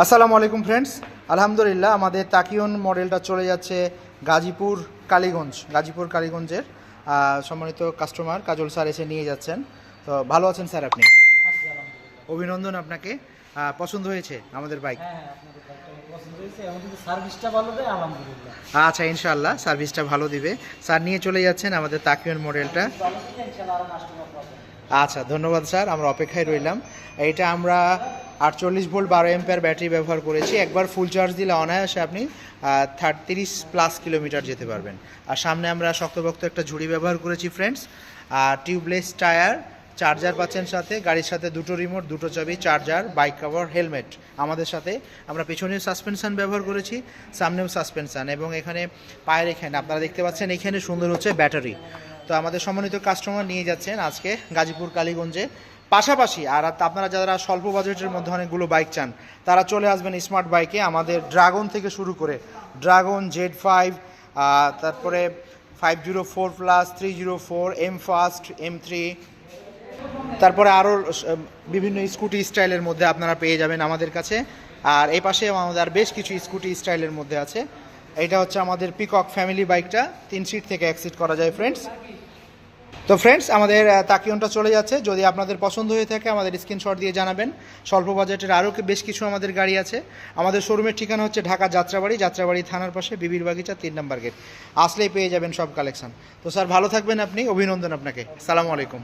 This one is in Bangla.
আসসালামু আলাইকুম ফ্রেন্ডস আলহামদুলিল্লাহ আমাদের তাকিয়ন মডেলটা চলে যাচ্ছে গাজীপুর কালীগঞ্জ গাজীপুর কালীগঞ্জের সম্মানিত কাস্টমার কাজল স্যার এসে নিয়ে যাচ্ছেন। তো ভালো আছেন স্যার আপনি? অভিনন্দন আপনাকে। পছন্দ হয়েছে আমাদের বাইক হ্যাঁ হ্যাঁ আলহামদুলিল্লাহ। আচ্ছা ইনশাল্লাহ সার্ভিসটা ভালো দিবে। স্যার নিয়ে চলে যাচ্ছেন আমাদের তাকিয়ন মডেলটা। আচ্ছা ধন্যবাদ স্যার আমরা অপেক্ষায় রইলাম। এটা আমরা আটচল্লিশ ভোল্ট বারো এম্পিয়ার ব্যাটারি ব্যবহার করেছি। একবার ফুল চার্জ দিলে অনায়াসে আপনি তিরিশ প্লাস কিলোমিটার যেতে পারবেন। আর সামনে আমরা শক্তভক্ত একটা ঝুড়ি ব্যবহার করেছি ফ্রেন্ডস আর টিউবলেস টায়ার চার্জার পাচ্ছেন সাথে, গাড়ির সাথে দুটো রিমোট দুটো চাবি চার্জার বাইক কভার হেলমেট আমাদের সাথে। আমরা পেছনেও সাসপেনশন ব্যবহার করেছি, সামনেও সাসপেনশন এবং এখানে পায়ের এখানে, আপনারা দেখতে পাচ্ছেন এখানে সুন্দর হচ্ছে ব্যাটারি তো আমাদের সম্মানিত কাস্টমার নিয়ে যাচ্ছেন আজকে গাজীপুর, কালীগঞ্জে। পাশাপাশি, আর আপনারা যারা স্বল্প বাজেটের মধ্যে অনেকগুলো বাইক চান, তারা চলে আসবেন স্মার্ট বাইকে। আমাদের ড্রাগন থেকে শুরু করে ড্রাগন, জেড ফাইভ তারপরে five zero four plus, three zero four, M fast, M three. তারপরে আরও বিভিন্ন স্কুটি স্টাইলের মধ্যে আপনারা পেয়ে যাবেন আমাদের কাছে। আর এই পাশে আমাদের বেশ কিছু স্কুটি স্টাইলের মধ্যে আছে। এটা হচ্ছে আমাদের পিকক ফ্যামিলি বাইকটা তিন সিট থেকে এক সিট করা যায় ফ্রেন্ডস তো ফ্রেন্ডস আমাদের তাকিয়নটা চলে যাচ্ছে। যদি আপনাদের পছন্দ হয়ে থাকে, আমাদের স্ক্রিনশট দিয়ে জানাবেন। স্বল্প বাজেটের আরও বেশ কিছু আমাদের গাড়ি আছে। আমাদের শোরুমের ঠিকানা হচ্ছে ঢাকা যাত্রাবাড়ি যাত্রাবাড়ি থানার পাশে, বিবির বাগিচা, তিন নম্বর গেট আসলেই পেয়ে যাবেন সব কালেকশন তো স্যার ভালো থাকবেন আপনি। অভিনন্দন আপনাকে। সালামু আলাইকুম।